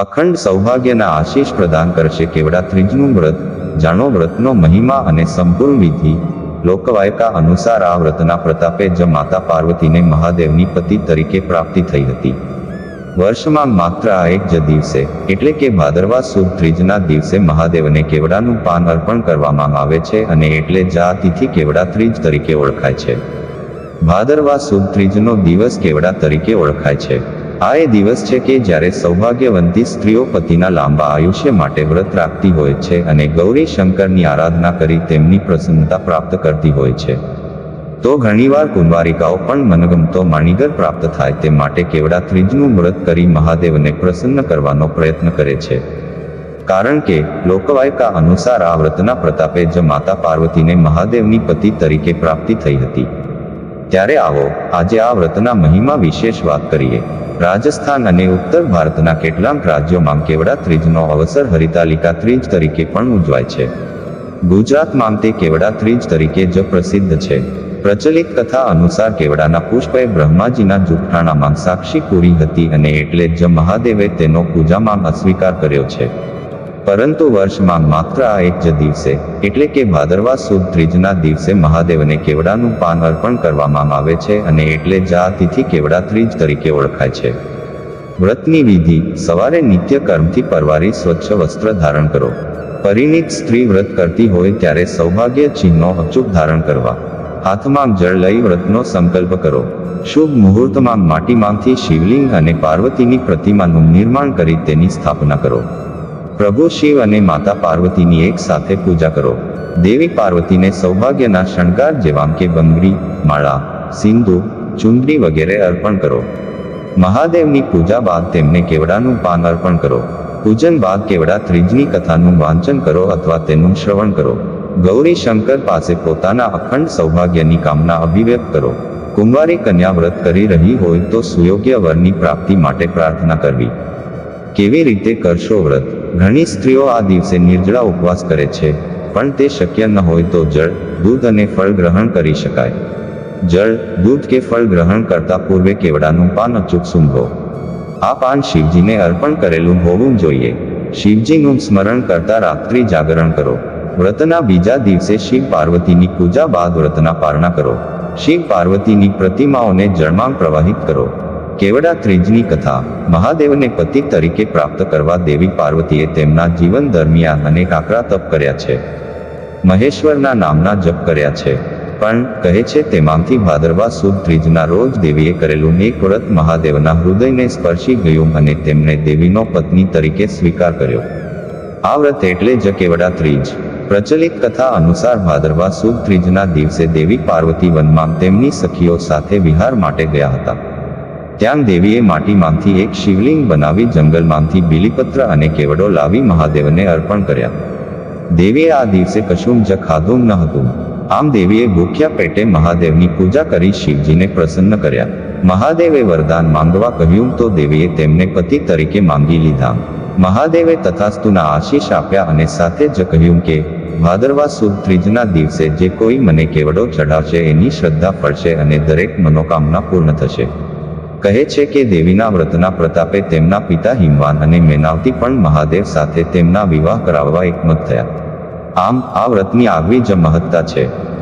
અખંડ સૌભાગ્યના આશીષ પ્રદાન કરશે કેવડા ત્રીજનું વ્રત, જાણો વ્રતનો મહિમા અને સંપૂર્ણ વિધિ. લોકવાયકા અનુસાર આ વ્રતના પ્રતાપે જ માતા પાર્વતીને મહાદેવની પતિ તરીકે પ્રાપ્તિ થઈ હતી. વર્ષમાં માત્ર આ એક જ દિવસે, એટલે કે ભાદરવા સુદ ત્રીજના દિવસે મહાદેવને કેવડાનું પાન અર્પણ કરવામાં આવે છે અને એટલે જ આ તિથિ કેવડા ત્રીજ તરીકે ઓળખાય છે. ભાદરવા સુદ ત્રીજનો દિવસ કેવડા તરીકે ઓળખાય છે. આ એ દિવસ છે કે જ્યારે સૌભાગ્યવંતી સ્ત્રીઓ પતિના લાંબા આયુષ્ય માટે વ્રત રાખતી હોય છે અને ગૌરી શંકરની આરાધના કરી તેમની પ્રસન્નતા પ્રાપ્ત કરતી હોય છે. તો ઘણીવાર કુંવારિકાઓ પણ મનગમતો માણીગર પ્રાપ્ત થાય તે માટે કેવડા ત્રીજનું વ્રત કરી મહાદેવને પ્રસન્ન કરવાનો પ્રયત્ન કરે છે. કારણ કે લોકવાયકા અનુસાર આ વ્રતના પ્રતાપે જ માતા પાર્વતીને મહાદેવની પતિ તરીકે પ્રાપ્તિ થઈ હતી. ત્યારે આવો, આજે આ વ્રતના મહિમા વિશેષ વાત કરીએ. રાજસ્થાન અને ઉત્તર ભારતના કેટલાક રાજ્યોમાં કેવડા ત્રીજનો અવસર હરિતાલિકા ત્રીજ તરીકે પણ ઉજવાય છે. ગુજરાતમાં તે કેવડા ત્રીજ તરીકે જ પ્રસિદ્ધ છે. પ્રચલિત કથા અનુસાર કેવડાના પુષ્પએ બ્રહ્માજીના જુઠ્ઠાણામાં સાક્ષી પૂરી હતી અને એટલે જ મહાદેવે તેનો પૂજામાં અસ્વીકાર કર્યો છે. પરંતુ વર્ષમાં માત્ર આ એક જ દિવસે, એટલે કે ભાદરવા સુદ ત્રીજના દિવસે મહાદેવને કેવડાનું પાન અર્પણ કરવામાં આવે છે અને એટલે જ તિથિ કેવડા ત્રીજ તરીકે ઓળખાય છે. વ્રતની વિધિ, સવારે નિત્ય કર્મથી પરવારી સ્વચ્છ વસ્ત્ર ધારણ કરો. પરિણીત સ્ત્રી વ્રત કરતી હોય ત્યારે સૌભાગ્ય ચિહ્નો અચૂક ધારણ કરવા. હાથમાં જળ લઈ વ્રતનો સંકલ્પ કરો. શુભ મુહૂર્તમાં માટીમાંથી શિવલિંગ અને પાર્વતીની પ્રતિમાનું નિર્માણ કરી તેની સ્થાપના કરો. પ્રભુ શિવ અને માતા પાર્વતીની એક સાથે પૂજા કરો. દેવી પાર્વતીને સૌભાગ્યના શણગાર જેવામ કે બંગડી, માળા, સિંધુ ચુંદડી વગેરે અર્પણ કરો. મહાદેવની પૂજા બાદ તેમને કેવડાનું પાન અર્પણ કરો. પૂજન બાદ કેવડા ત્રીજની કથાનું વાંચન કરો અથવા તેનું શ્રવણ કરો. ગૌરી શંકર પાસે પોતાના અખંડ સૌભાગ્યની કામના અભિવ્યક્ત કરો. કુંવારી કન્યા વ્રત કરી રહી હોય તો સુયોગ્ય વરની પ્રાપ્તિ માટે પ્રાર્થના કરવી. કેવી રીતે કરશો વ્રત? ઘણી સ્ત્રીઓ આ દિવસે નિર્જળા ઉપવાસ કરે છે, પણ તે શક્ય ન હોય તો જળ, દૂધ અને ફળ ગ્રહણ કરી શકાય. જળ, દૂધ કે ફળ ગ્રહણ કરતા પૂર્વે કેવડાનું પાન અચૂક સૂંઘો આ પાન શિવજીને અર્પણ કરેલું હોવું જોઈએ. શિવજીનું સ્મરણ કરતા રાત્રિ જાગરણ કરો. વ્રતના બીજા દિવસે શિવ પાર્વતીની પૂજા બાદ વ્રતના પારણા કરો. શિવ પાર્વતીની પ્રતિમાઓને જળમાં પ્રવાહિત કરો. કેવડા ત્રીજની કથા. મહાદેવને પતિ તરીકે પ્રાપ્ત કરવા દેવી પાર્વતીએ તેમના જીવન દરમિયાન અનેક આકરા તપ કર્યા છે. મહેશ્વરના નામના જપ કર્યા છે. પણ કહે છે તેમાંથી ભાદરવા સુદ ત્રીજના રોજ દેવીએ કરેલું એક વ્રત મહાદેવના હૃદયને સ્પર્શી ગયું અને તેમણે દેવીનો પત્ની તરીકે સ્વીકાર કર્યો. આ વ્રત એટલે જ કેવડા ત્રીજ. પ્રચલિત કથા અનુસાર ભાદરવા સુદ ત્રીજના દિવસે દેવી પાર્વતી વનમાં તેમની સખીઓ સાથે વિહાર માટે ગયા હતા. ત્યાં દેવીએ માટીમાંથી એક શિવલિંગ બનાવી જંગલમાંથી બીલીપત્ર અને કેવડો લાવી મહાદેવને અર્પણ કર્યા. દેવીએ આ દિવસે કશું જ ખાધું ન હતું. આમ દેવીએ ભૂખ્યા પેટે મહાદેવની પૂજા કરી શિવજીને પ્રસન્ન કર્યા. મહાદેવે વરદાન માંગવા કહ્યું તો દેવીએ તેમને પતિ તરીકે માંગી લીધા. મહાદેવે તથાસ્તુના આશીષ આપ્યા અને સાથે જ કહ્યું કે, ભાદરવા સુદ ત્રીજના દિવસે જે કોઈ મને કેવડો ચઢાવશે એની શ્રદ્ધા ફળશે અને દરેક મનોકામના પૂર્ણ થશે. કહે છે કે દેવીના વ્રતના પ્રતાપે તેમના પિતા હિમવાન અને મેનાવતી પણ મહાદેવ સાથે તેમના વિવાહ કરાવવા એકમત થયા. આમ, આ વ્રતની આગવી જ મહત્તા છે.